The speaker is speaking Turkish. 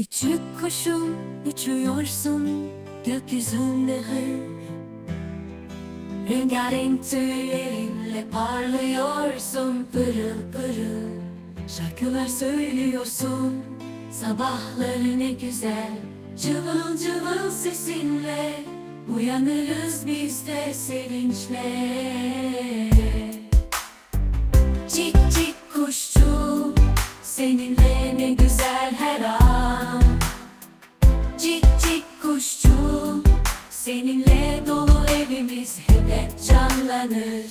Küçük kuşum uçuyorsun gökyüzünde Rengarenk tüylerinle parlıyorsun pırıl pırıl Şarkılar söylüyorsun. Sabahları ne güzel Cıvıl cıvıl sesinle uyanırız biz de sevinçle. Cik cik kuşçu Seninle ne güzel her an Seninle dolu evimiz hep canlanır